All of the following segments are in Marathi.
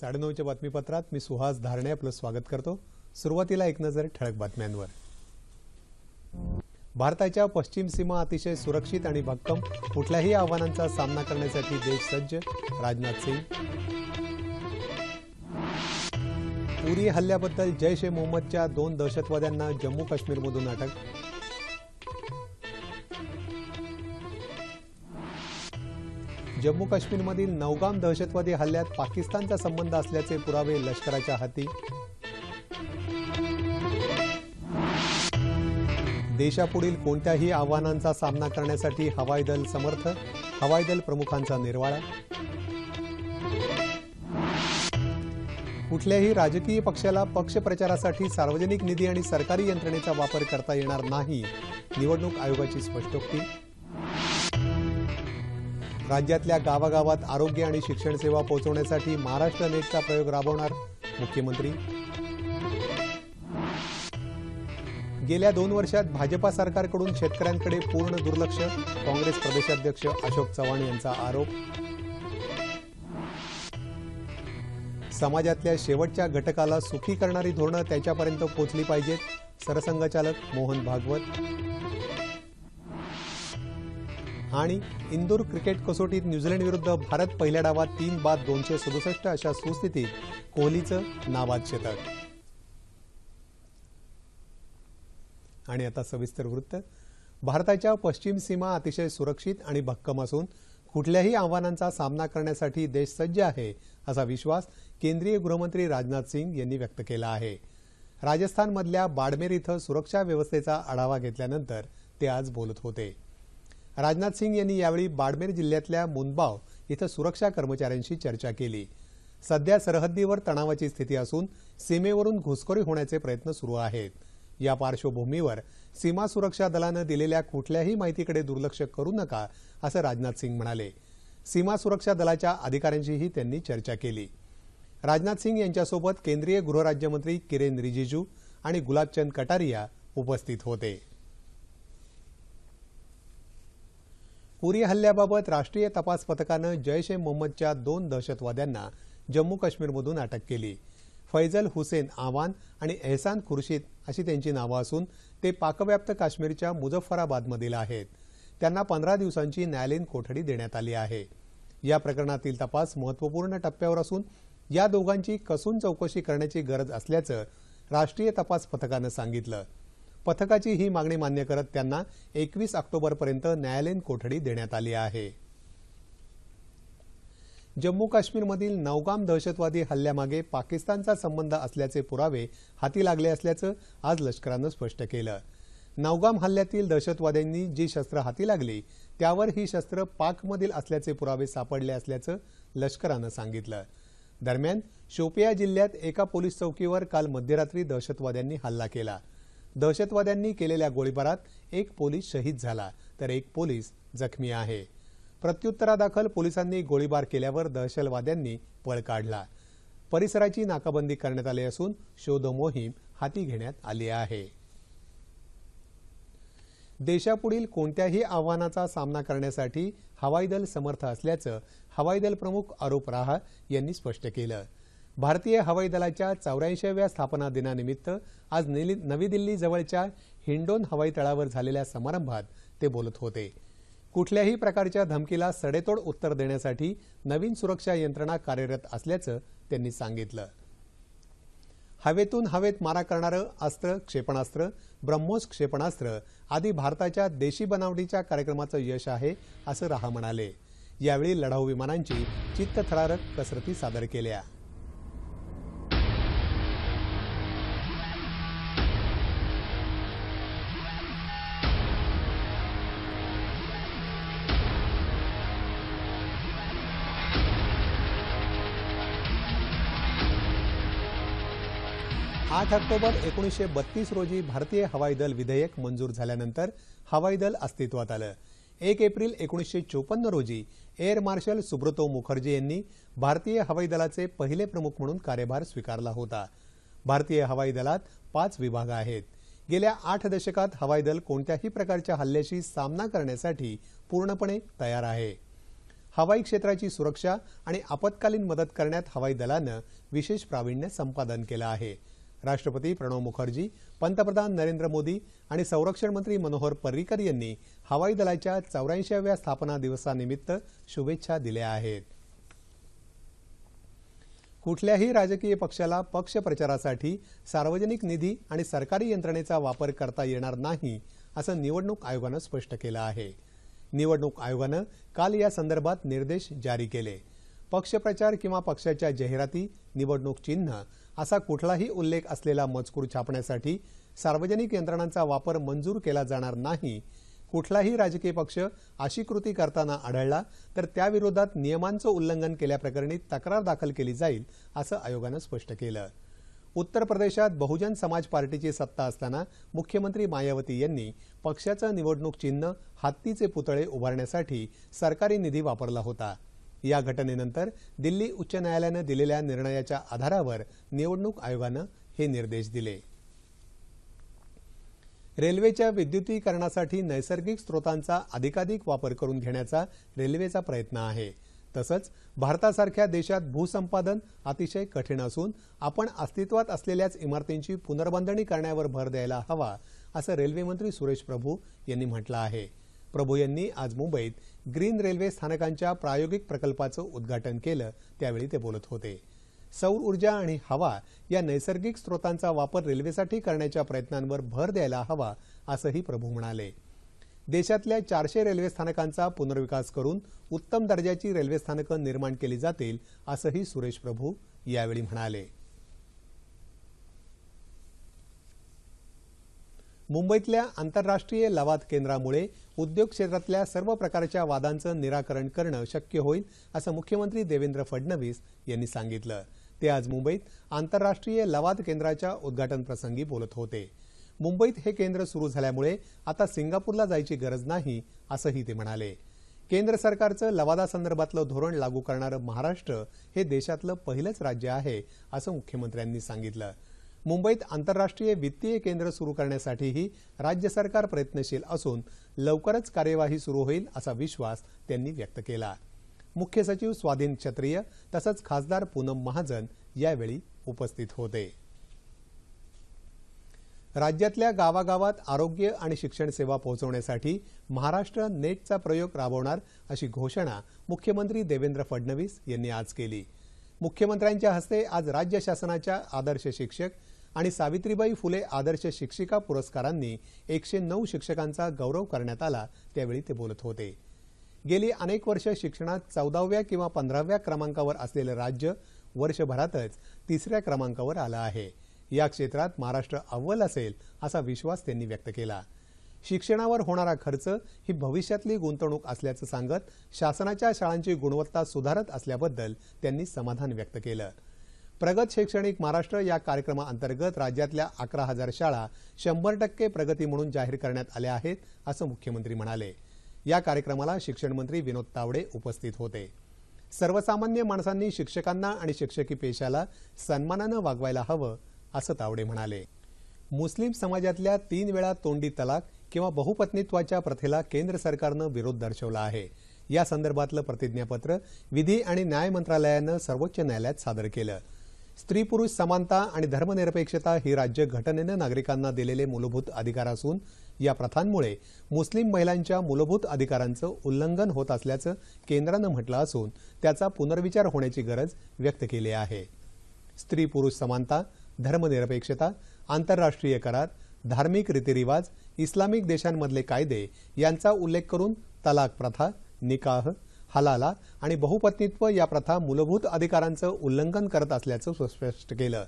साडेनऊच्या बातमीपत्रात मी सुहास धारणे आपलं स्वागत करतो. सुरुवातीला एक नजर ठळक बातम्यांवर. भारताच्या पश्चिम सीमा अतिशय सुरक्षित आणि भक्कम. कुठल्याही आव्हानांचा सामना करण्यासाठी देश सज्ज. राजनाथ सिंग. उरी हल्ल्याबद्दल जैश ए मोहम्मदच्या दोन दहशतवाद्यांना जम्मू काश्मीरमधून अटक. जम्मू काश्मीरमधील नौगाम दहशतवादी हल्ल्यात पाकिस्तानचा संबंध असल्याचे पुरावे लष्कराच्या हाती. देशापुढील कोणत्याही आव्हानांचा सामना करण्यासाठी हवाई दल समर्थ हवाई दल प्रमुखांचा निर्वाळा. कुठल्याही राजकीय पक्षाला पक्ष प्रचारासाठी सार्वजनिक निधी आणि सरकारी यंत्रणेचा वापर करता येणार नाही. निवडणूक आयोगाची स्पष्टोक्ती. राज्यातल्या गावागावात आरोग्य आणि शिक्षण सेवा पोहोचवण्यासाठी महाराष्ट्र नेटचा प्रयोग राबवणार मुख्यमंत्री. गेल्या दोन वर्षात भाजपा सरकारकडून शेतकऱ्यांकडे पूर्ण दुर्लक्ष काँग्रेस प्रदेशाध्यक्ष अशोक चव्हाण यांचा आरोप. समाजातल्या शेवटच्या घटकाला सुखी करणारी धोरणं त्याच्यापर्यंत पोहोचली पाहिजेत सरसंघचालक मोहन भागवत. आणि इंदूर क्रिकेट कसोटीत न्यूझीलंड विरुद्ध भारत पहिल्या डावात तीन बाद दोनशे सदुसष्ट अशा सुस्थितीत कोहलीचं नाबाद शतक आणि आता सविस्तर वृत्त. भारताच्या पश्चिम सीमा अतिशय सुरक्षित आणि भक्कम असून कुठल्याही आव्हानांचा सामना करण्यासाठी देश सज्ज आहे असा विश्वास केंद्रीय गृहमंत्री राजनाथ सिंग यांनी व्यक्त केला आहे. राजस्थानमधल्या बाडमेर इथं सुरक्षा व्यवस्थेचा आढावा घेतल्यानंतर ते आज बोलत होते. राजनाथ सिंग यांनी यावेळी बाडमेर जिल्ह्यातल्या मुनबाव इथं सुरक्षा कर्मचाऱ्यांशी चर्चा केली. सध्या सरहद्दीवर तणावाची स्थिती असून सीमेवरून घुसखोरी होण्याचे प्रयत्न सुरू आहेत. या पार्श्वभूमीवर सीमा सुरक्षा दलानं दिलेल्या कुठल्याही माहितीकडे दुर्लक्ष करू नका असं राजनाथ सिंग म्हणाले. सीमा सुरक्षा दलाच्या अधिकाऱ्यांशीही त्यांनी चर्चा केली. राजनाथ सिंग यांच्यासोबत केंद्रीय गृहराज्यमंत्री किरेन रिजिजू आणि गुलाबचंद कटारिया उपस्थित होते. उरी हल्ल्याबाबत राष्ट्रीय तपास पथकानं जैश ए मोहम्मदच्या दोन दहशतवाद्यांना जम्मू काश्मीरमधून अटक केली. फैजल हुसेन आवान आणि एहसान खुर्शीद अशी त्यांची नावं असून ते पाकव्याप्त काश्मीरच्या मुझफ्फराबादमधील आहेत. त्यांना पंधरा दिवसांची न्यायालयीन कोठडी देण्यात आली आहे. या प्रकरणातील तपास महत्त्वपूर्ण टप्प्यावर असून या दोघांची कसून चौकशी करण्याची गरज असल्याचं राष्ट्रीय तपास पथकानं सांगितलं. पथकाची ही मागणी मान्य करत त्यांना एकवीस ऑक्टोबरपर्यंत न्यायालयीन कोठडी देण्यात आली आहे. जम्मू काश्मीरमधील नौगाम दहशतवादी हल्ल्यामागे पाकिस्तानचा संबंध असल्याचे पुरावे हाती लागले असल्याचं आज लष्करानं स्पष्ट केलं. नौगाम हल्ल्यातील दहशतवाद्यांनी जी शस्त्र हाती लागली त्यावर ही शस्त्र पाकमधील असल्याचे पुरावे सापडले असल्याचं लष्करानं सांगितलं. दरम्यान शोपिया जिल्ह्यात एका पोलीस चौकीवर काल मध्यरात्री दहशतवाद्यांनी हल्ला केला. दहशतवाद्यांनी केलेल्या गोळीबारात एक पोलीस शहीद झाला तर एक पोलीस जखमी आहे. प्रत्युत्तरादाखल पोलिसांनी गोळीबार केल्यावर दहशतवाद्यांनी पळ काढला. परिसराची नाकाबंदी करण्यात आली असून शोध मोहीम हाती घेण्यात आली आहे. देशापुढील कोणत्याही आव्हानाचा सामना करण्यासाठी हवाई दल समर्थ असल्याचं हवाई दल प्रमुख आरोप राहा यांनी स्पष्ट केलं. भारतीय हवाई दलाच्या चौऱ्याऐंशीव्या स्थापना दिनानिमित्त आज नवी दिल्ली जवळच्या हिंडोन हवाई तळावर झालेल्या समारंभात ते बोलत होते. कुठल्याही प्रकारच्या धमकीला सडेतोड उत्तर देण्यासाठी नवीन सुरक्षा यंत्रणा कार्यरत असल्याचं त्यांनी सांगितलं. हवेतून हवेत मारा करणारं अस्त्र क्षेपणास्त्र ब्रह्मोस क्षेपणास्त्र आदी भारताच्या देशी बनावटीच्या कार्यक्रमाचं यश आहे असं रहा म्हणाले. यावेळी लढाऊ विमानांची चित्तथरारक कसरती सादर केल्या. आठ ऑक्टोबर एकोणीसशे बत्तीस रोजी भारतीय हवाई दल विधेयक मंजूर झाल्यानंतर हवाई दल अस्तित्वात आलं. एक एप्रिल एकोणीसशे चोपन्न रोजी एअर मार्शल सुब्रतो मुखर्जी यांनी भारतीय हवाई दलाचे पहिले प्रमुख म्हणून कार्यभार स्वीकारला होता. भारतीय हवाई दलात पाच विभाग आहेत. गेल्या आठ दशकात हवाई दल कोणत्याही प्रकारच्या हल्ल्याशी सामना करण्यासाठी पूर्णपणे तयार आहे. हवाई क्षेत्राची सुरक्षा आणि आपत्कालीन मदत करण्यात हवाई दलानं विशेष प्रावीण्य संपादन केलं आहे. राष्ट्रपती प्रणव मुखर्जी पंतप्रधान नरेंद्र मोदी आणि संरक्षण मंत्री मनोहर पर्रिकर यांनी हवाई दलाच्या चौऱ्याऐंशीव्या स्थापना दिवसानिमित्त शुभेच्छा दिल्या आहेत. कुठल्याही राजकीय पक्षाला पक्ष प्रचारासाठी सार्वजनिक निधी आणि सरकारी यंत्रणेचा वापर करता येणार नाही असं निवडणूक आयोगानं स्पष्ट केलं आहे. निवडणूक आयोगानं काल या संदर्भात निर्देश जारी केले. पक्षप्रचार किंवा पक्षाच्या जाहिराती निवडणूक चिन्ह असा कुठलाही उल्लेख असलेला मजकूर छापण्यासाठी सार्वजनिक यंत्रणांचा वापर मंजूर केला जाणार नाही. कुठलाही राजकीय पक्ष अशी कृती करताना आढळला तर त्याविरोधात नियमांचं उल्लंघन केल्याप्रकरणी तक्रार दाखल केली जाईल असं आयोगानं स्पष्ट केलं. उत्तर प्रदेशात बहुजन समाज पार्टीची सत्ता असताना मुख्यमंत्री मायावती यांनी पक्षाचं निवडणूक चिन्ह हत्तीचे पुतळे उभारण्यासाठी सरकारी निधी वापरला होता. या घटनेनंतर दिल्ली उच्च न्यायालयानं दिलेल्या निर्णयाच्या आधारावर निवडणूक आयोगानं हे निर्देश दिले. रेल्वेच्या विद्युतीकरणासाठी नैसर्गिक स्रोतांचा अधिकाधिक वापर करून घेण्याचा रेल्वेचा प्रयत्न आहे. तसंच भारतासारख्या देशात भूसंपादन अतिशय कठीण असून आपण अस्तित्वात असलेल्याच इमारतींची पुनर्बांधणी करण्यावर भर द्यायला हवा असं रेल्वेमंत्री सुरेश प्रभू यांनी म्हटलं आहे. प्रभू यांनी आज मुंबईत ग्रीन रेल्वे स्थानकांच्या प्रायोगिक प्रकल्पाचं उद्घाटन केलं. त्यावेळी ते बोलत होते. सौर ऊर्जा आणि हवा या नैसर्गिक स्रोतांचा वापर रेल्वेसाठी करण्याच्या प्रयत्नांवर भर द्यायला हवा असंही प्रभू म्हणाले. देशातल्या चारशे रेल्वे स्थानकांचा पुनर्विकास करून उत्तम दर्जाची रेल्वे स्थानकं निर्माण केली जातील असंही सुरेश प्रभू यावेळी म्हणाले. मुंबईतल्या आंतरराष्ट्रीय लवाद केंद्रामुळे उद्योग क्षेत्रातल्या सर्व प्रकारच्या वादांचं निराकरण करणं शक्य होईल असं मुख्यमंत्री देवेंद्र फडणवीस यांनी सांगितलं. ते आज मुंबईत आंतरराष्ट्रीय लवाद केंद्राच्या उद्घाटनप्रसंगी बोलत होते. मुंबईत हे केंद्र सुरू झाल्यामुळे आता सिंगापूरला जायची गरज नाही असंही ते म्हणाले. केंद्र सरकारचं लवादासंदर्भातलं धोरण लागू करणारं महाराष्ट्र हे देशातलं पहिलंच राज्य आहे असं मुख्यमंत्र्यांनी सांगितलं. मुंबईत आंतरराष्ट्रीय वित्तीय केंद्र सुरू करण्यासाठीही राज्य सरकार प्रयत्नशील असून लवकरच कार्यवाही सुरू होईल असा विश्वास त्यांनी व्यक्त केला. मुख्य सचिव स्वाधीन क्षत्रिय तसंच खासदार पूनम महाजन यावेळी उपस्थित होते. राज्यातल्या गावागावात आरोग्य आणि शिक्षण सेवा पोहोचवण्यासाठी महाराष्ट्र नेटचा प्रयोग राबवणार अशी घोषणा मुख्यमंत्री देवेंद्र फडणवीस यांनी आज केली. मुख्यमंत्र्यांच्या हस्ते आज राज्य शासनाच्या आदर्श शिक्षक आणि सावित्रीबाई फुले आदर्श शिक्षिका पुरस्कारांनी एकशे नऊ शिक्षकांचा गौरव करण्यात आला त्यावेळी ते बोलत होते. गेली अनेक वर्ष शिक्षणात चौदाव्या किंवा पंधराव्या क्रमांकावर असलेलं राज्य वर्षभरातच तिसऱ्या क्रमांकावर आलं आहे. या क्षेत्रात महाराष्ट्र अव्वल असेल असा विश्वास त्यांनी व्यक्त केला. शिक्षणावर होणारा खर्च ही भविष्यातली गुंतवणूक असल्याचं सांगत शासनाच्या शाळांची गुणवत्ता सुधारत असल्याबद्दल त्यांनी समाधान व्यक्त केलं. प्रगत शैक्षणिक महाराष्ट्र या कार्यक्रमाअंतर्गत राज्यातल्या अकरा हजार शाळा शंभर टक्के प्रगती म्हणून जाहीर करण्यात आल्या आहेत असं मुख्यमंत्री म्हणाले. या कार्यक्रमाला शिक्षणमंत्री विनोद तावडे उपस्थित होते. सर्वसामान्य माणसांनी शिक्षकांना आणि शिक्षकी पेशाला सन्मानानं वागवायला हवं असं तावडे म्हणाले. मुस्लिम समाजातल्या तीन वेळा तोंडी तलाक किंवा बहुपत्नीत्वाच्या प्रथेला केंद्र सरकारनं विरोध दर्शवला आहे. या संदर्भातलं प्रतिज्ञापत्र विधी आणि न्याय मंत्रालयानं सर्वोच्च न्यायालयात सादर केलं. स्त्री पुरुष समानता आणि धर्मनिरपेक्षता ही राज्य घटनेनं नागरिकांना दिलेले मूलभूत अधिकार असून या प्रथांमुळे मुस्लिम महिलांच्या मूलभूत अधिकारांचं उल्लंघन होत असल्याचं केंद्रानं म्हटलं असून त्याचा पुनर्विचार होण्याची गरज व्यक्त केली आहे. स्त्री पुरुष समानता धर्मनिरपेक्षता आंतरराष्ट्रीय करार धार्मिक रीतिरिवाज इस्लामिक देशांमधले कायदे यांचा उल्लेख करून तलाक प्रथा निकाह हलाला आणि बहुपत्नीत्व या प्रथा मूलभूत अधिकारांचं उल्लंघन करत असल्याचं स्पष्ट केलं.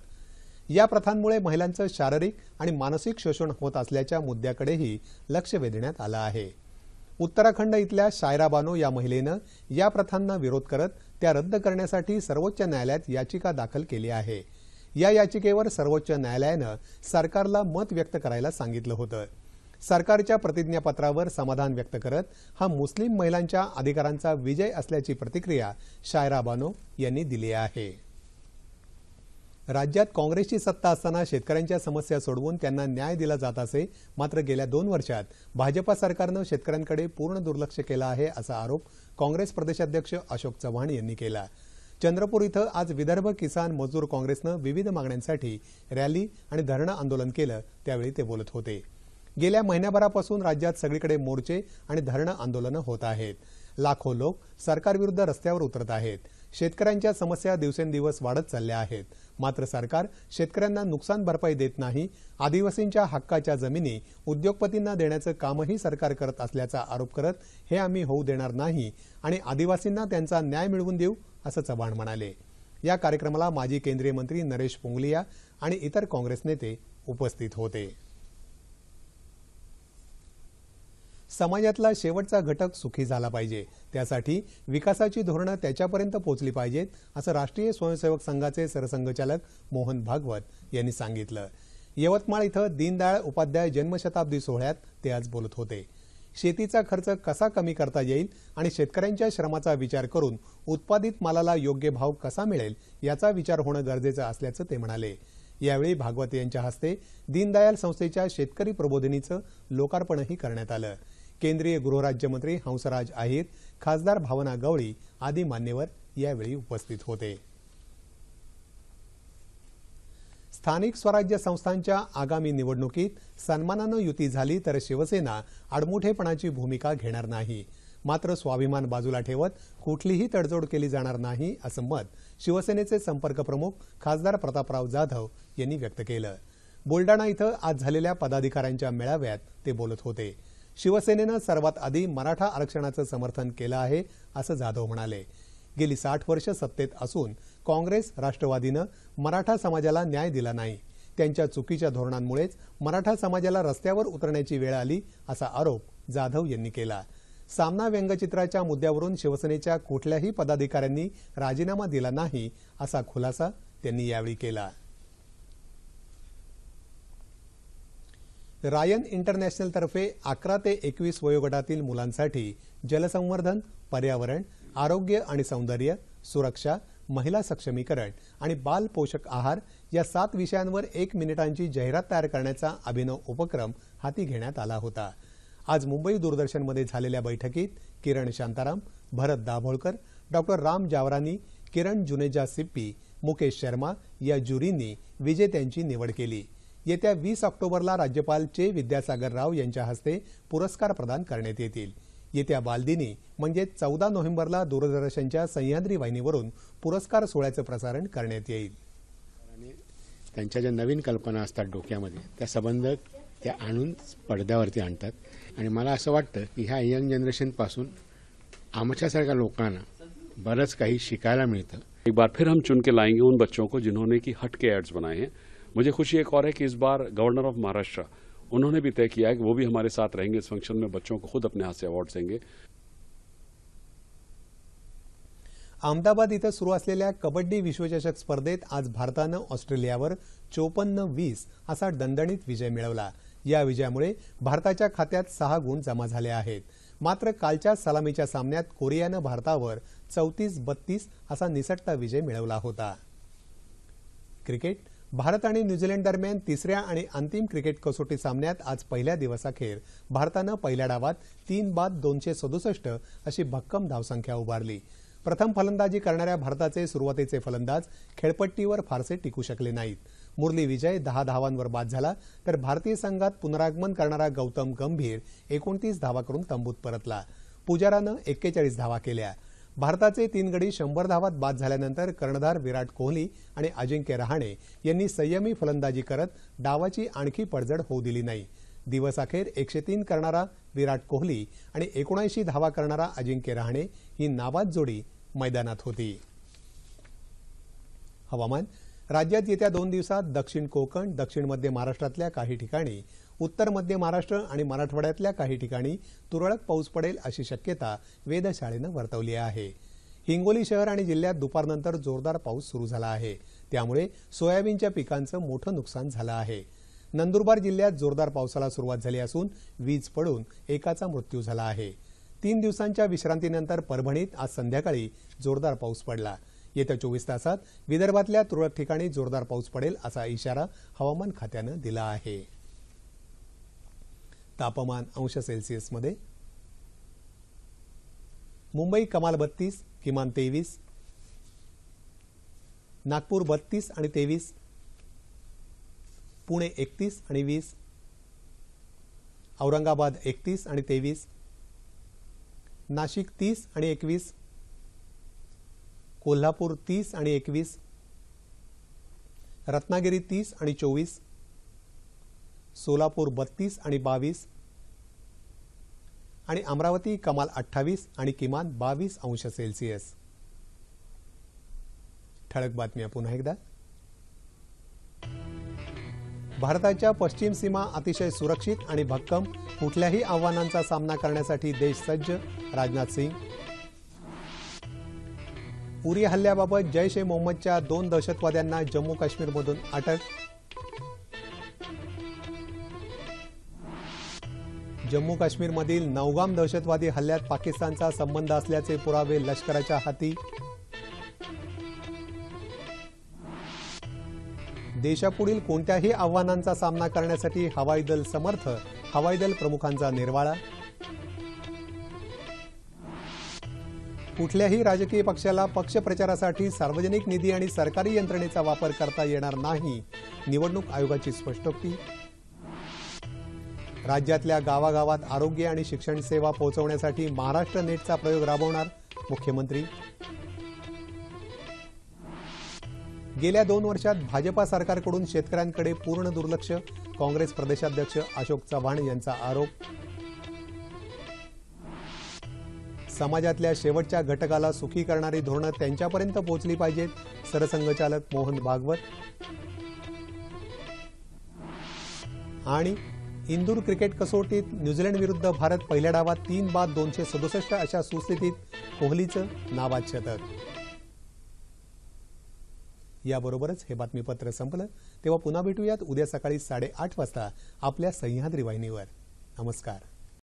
या प्रथांमुळे महिलांचं शारीरिक आणि मानसिक शोषण होत असल्याच्या मुद्द्याकडेही लक्ष वेधण्यात आलं आहे. उत्तराखंड इथल्या शायरा बानो या महिलेनं या प्रथांना विरोध करत त्या रद्द करण्यासाठी सर्वोच्च न्यायालयात याचिका दाखल केली आहे. या याचिकेवर सर्वोच्च न्यायालयानं सरकारला मत व्यक्त करायला सांगितलं होतं. सरकारच्या प्रतिज्ञापत्रावर समाधान व्यक्त करत हा मुस्लिम महिलांच्या अधिकारांचा विजय असल्याची प्रतिक्रिया शायरा बानो यांनी दिली आहे. राज्यात काँग्रेसची सत्ता असताना शेतकऱ्यांच्या समस्या सोडवून त्यांना न्याय दिला जात असे मात्र गेल्या दोन वर्षात भाजपा सरकारनं शेतकऱ्यांकडे पूर्ण दुर्लक्ष केलं आहे असा आरोप काँग्रेस प्रदेशाध्यक्ष अशोक चव्हाण यांनी केला. चंद्रपूर इथं आज विदर्भ किसान मजदूर काँग्रेसनं विविध मागण्यांसाठी रॅली आणि धरणं आंदोलन केलं त्यावेळी ते बोलत होते. गेल्या महिन्याभरापासून राज्यात सगळीकडे मोर्चे आणि धरणं आंदोलनं होत आहेत. लाखो लोक सरकारविरुद्ध रस्त्यावर उतरत आहेत. शेतकऱ्यांच्या समस्या दिवसेंदिवस वाढत चालल्या आहेत. मात्र सरकार शेतकऱ्यांना नुकसान भरपाई देत नाही आदिवासींच्या हक्काच्या जमिनी उद्योगपतींना देण्याचं कामही सरकार करत असल्याचा आरोप करत हे आम्ही होऊ देणार नाही आणि आदिवासींना त्यांचा न्याय मिळवून देऊ असं चव्हाण म्हणाले. या कार्यक्रमाला माजी केंद्रीय मंत्री नरेश पोंगलिया आणि इतर काँग्रेस नेते उपस्थित होते. समाजातला शेवटचा घटक सुखी झाला पाहिजे. त्यासाठी विकासाची धोरणं त्याच्यापर्यंत पोहोचली पाहिजेत असं राष्ट्रीय स्वयंसेवक संघाचे सरसंघचालक मोहन भागवत यांनी सांगितलं. यवतमाळ इथं दीनदयाळ उपाध्याय जन्मशताब्दी सोहळ्यात ते आज बोलत होते. शेतीचा खर्च कसा कमी करता येईल आणि शेतकऱ्यांच्या श्रमाचा विचार करून उत्पादित मालाला योग्य भाव कसा मिळेल याचा विचार होणं गरजेचं असल्याचं ते म्हणाले. यावेळी भागवत यांच्या हस्ते दीनदयाल संस्थेच्या शेतकरी प्रबोधिनीचं लोकार्पणही करण्यात आलं. केंद्रीय गृहराज्यमंत्री हंसराज अहिर खासदार भावना गवळी आदी मान्यवर यावेळी उपस्थित होते. स्थानिक स्वराज्य संस्थांच्या आगामी निवडणुकीत सन्मानानं युती झाली तर शिवसेना आडमुठेपणाची भूमिका घेणार नाही. मात्र स्वाभिमान बाजूला ठेवत कुठलीही तडजोड केली जाणार नाही असं मत शिवसेनेचे संपर्क प्रमुख खासदार प्रतापराव जाधव यांनी व्यक्त केलं. बुलडाणा इथं आज झालेल्या पदाधिकाऱ्यांच्या मेळाव्यात ते बोलत होते. शिवसेनेनं सर्वात आधी मराठा आरक्षणाचं समर्थन केलं आहे असं जाधव म्हणाले. गेली साठ वर्ष सत्तेत असून काँग्रेस राष्ट्रवादीनं मराठा समाजाला न्याय दिला नाही. त्यांच्या चुकीच्या धोरणांमुळेच मराठा समाजाला रस्त्यावर उतरण्याची वेळ आली असा आरोप जाधव यांनी केला. सामना व्यंगचित्राच्या मुद्द्यावरून शिवसेनेच्या कुठल्याही पदाधिकाऱ्यांनी राजीनामा दिला नाही असा खुलासा त्यांनी यावेळी केला. रायन इंटरनॅशनलतर्फे अकरा ते एकवीस वयोगटातील मुलांसाठी जलसंवर्धन पर्यावरण आरोग्य आणि सौंदर्य सुरक्षा महिला सक्षमीकरण आणि बाल पोषक आहार या सात विषयांवर एक मिनिटांची जाहिरात तयार करण्याचा अभिनव उपक्रम हाती घेण्यात आला होता. आज मुंबई दूरदर्शनमध्ये झालेल्या बैठकीत किरण शांताराम भरत दाभोळकर डॉक्टर राम जावरानी किरण जुनेजा सिप्पी मुकेश शर्मा या ज्युरींनी विजेत्यांची निवड केली. येत्या वीस ऑक्टोबरला राज्यपाल चे विद्यासागर राव यांच्या हस्ते पुरस्कार प्रदान करण्यात येतील. येत्या बालदिनी म्हणजे चौदा नोव्हेंबरला दूरदर्शनच्या सह्याद्री वाहिनीवरून पुरस्कार सोहळ्याचं प्रसारण करण्यात येईल. त्यांच्या ज्या नवीन कल्पना असतात डोक्यामध्ये त्या संबंध त्या आणून पडद्यावरती आणतात. आणि मला असं वाटतं की ह्या यंग जनरेशनपासून आमच्यासारख्या लोकांना बरंच काही शिकायला मिळतं. एक बार फिर हम चुन के लाएंगे उन बच्चों को जिन्होंने की हट के एड्स बनाए हैं। मुझे खुशी एक और है कि इस बार गवर्नर ऑफ महाराष्ट्र उन्होंने भी तय किया है कि वो भी हमारे साथ रहेंगे। इस फंक्शन में बच्चों को खुद अपने हाथ से अवार्ड देंगे। अहमदाबाद इथं सुरू असलेल्या कबड्डी विश्वचषक स्पर्धेत आज भारतानं ऑस्ट्रेलियावर चोपन्न वीस असा दणदणीत विजय मिळवला. या विजयामुळे भारताच्या खात्यात सहा गुण जमा झाले आहेत. मात्र कालच्या सलामीच्या सामन्यात कोरियानं भारतावर चौतीस बत्तीस असा निसटता विजय मिळवला होता. क्रिकेट भारत आणि न्यूझीलंड दरम्यान तिसऱ्या आणि अंतिम क्रिकेट कसोटी सामन्यात आज पहिल्या दिवसाखेर भारतानं पहिल्या डावात तीन बाद दोनशे सदुसष्ट अशी भक्कम धावसंख्या उभारली. प्रथम फलंदाजी करणाऱ्या भारताचे सुरुवातीचे फलंदाज खेळपट्टीवर फारसे टिकू शकले नाहीत. मुरली विजय दहा धावांवर बाद झाला तर भारतीय संघात पुनरागमन करणारा गौतम गंभीर एकोणतीस धावा करून तंबूत परतला. पुजारानं एक्केचाळीस धावा केल्या. भारताचे तीन गडी शंभर धावात बाद झाल्यानंतर कर्णधार विराट कोहली आणि अजिंक्य रहाणे यांनी संयमी फलंदाजी करत डावाची आणखी पडझड होऊ दिली नाही. दिवसाखेर एकशे तीन करणारा विराट कोहली आणि एकोणऐंशी धावा करणारा अजिंक्य रहाणे ही नाबाद जोडी मैदानात होती. हवामान राज्यात येत्या दोन दिवसात दक्षिण कोकण दक्षिण मध्य महाराष्ट्रातल्या काही ठिकाणी उत्तर मध्य महाराष्ट्र आणि मराठवाड्यातल्या काही ठिकाणी तुरळक पाऊस पडेल अशी शक्यता वेधशाळेनं वर्तवली आहे. हिंगोली शहर आणि जिल्ह्यात दुपारनंतर जोरदार पाऊस सुरू झाला आहे. त्यामुळे सोयाबीनच्या पिकांचं मोठं नुकसान झालं आहे. नंदुरबार जिल्ह्यात जोरदार पावसाला सुरुवात झाली असून वीज पडून एकाचा मृत्यू झाला आहे. तीन दिवसांच्या विश्रांतीनंतर परभणीत आज संध्याकाळी जोरदार पाऊस पडला. येत्या चोवीस तासात विदर्भातल्या तुरळक ठिकाणी जोरदार पाऊस पडेल असा इशारा हवामान खात्यानं दिला आहे. तापमान अंश सेल्सिअसमध्ये मुंबई कमाल बत्तीस किमान तेवीस. नागपूर बत्तीस आणि तेवीस. पुणे एकतीस आणि वीस. औरंगाबाद एकतीस आणि तेवीस. नाशिक तीस आणि एकवीस. कोल्हापूर तीस आणि एकवीस. रत्नागिरी तीस आणि चोवीस. सोलापूर बत्तीस आणि बावीस. आणि अमरावती कमाल अठ्ठावीस आणि किमान बावीस अंश सेल्सिअस. ठळक बातम्या पुन्हा एकदा. भारताच्या पश्चिम सीमा अतिशय सुरक्षित आणि भक्कम. कुठल्याही आव्हानांचा सामना करण्यासाठी देश सज्ज. राजनाथ सिंग. उरी हल्ल्याबाबत जैश ए मोहम्मदच्या दोन दहशतवाद्यांना जम्मू काश्मीरमधून अटक. जम्मू काश्मीरमधील नौगाम दहशतवादी हल्ल्यात पाकिस्तानचा संबंध असल्याचे पुरावे लष्कराच्या हाती. देशापुढील कोणत्याही आव्हानांचा सामना करण्यासाठी हवाई दल समर्थ हवाई दल प्रमुखांचा निर्वाळा. कुठल्याही राजकीय पक्षाला पक्ष प्रचारासाठी सार्वजनिक निधी आणि सरकारी यंत्रणेचा वापर करता येणार नाही. निवडणूक आयोगाची स्पष्टोक्ती. राज्यातल्या गावागावात आरोग्य आणि शिक्षण सेवा पोहोचवण्यासाठी महाराष्ट्र नेटचा प्रयोग राबवणार मुख्यमंत्री. गेल्या दोन वर्षात भाजपा सरकारकडून शेतकऱ्यांकडे पूर्ण दुर्लक्ष काँग्रेस प्रदेशाध्यक्ष अशोक चव्हाण यांचा आरोप. समाजातल्या शेवटच्या घटकाला सुखी करणारी धोरणं त्यांच्यापर्यंत पोहोचली पाहिजेत सरसंघचालक मोहन भागवत. आणि इंदूर क्रिकेट कसोटीत न्यूझीलंड विरुद्ध भारत पहिल्या डावात तीन बाद दोनशे सदुसष्ट अशा सुस्थितीत कोहलीचं नाबाद शतक याबरोबरच हे बातमीपत्र संपलं. तेव्हा पुन्हा भेटूयात उद्या सकाळी साडेआठ वाजता आपल्या सह्याद्री वाहिनीवर. नमस्कार.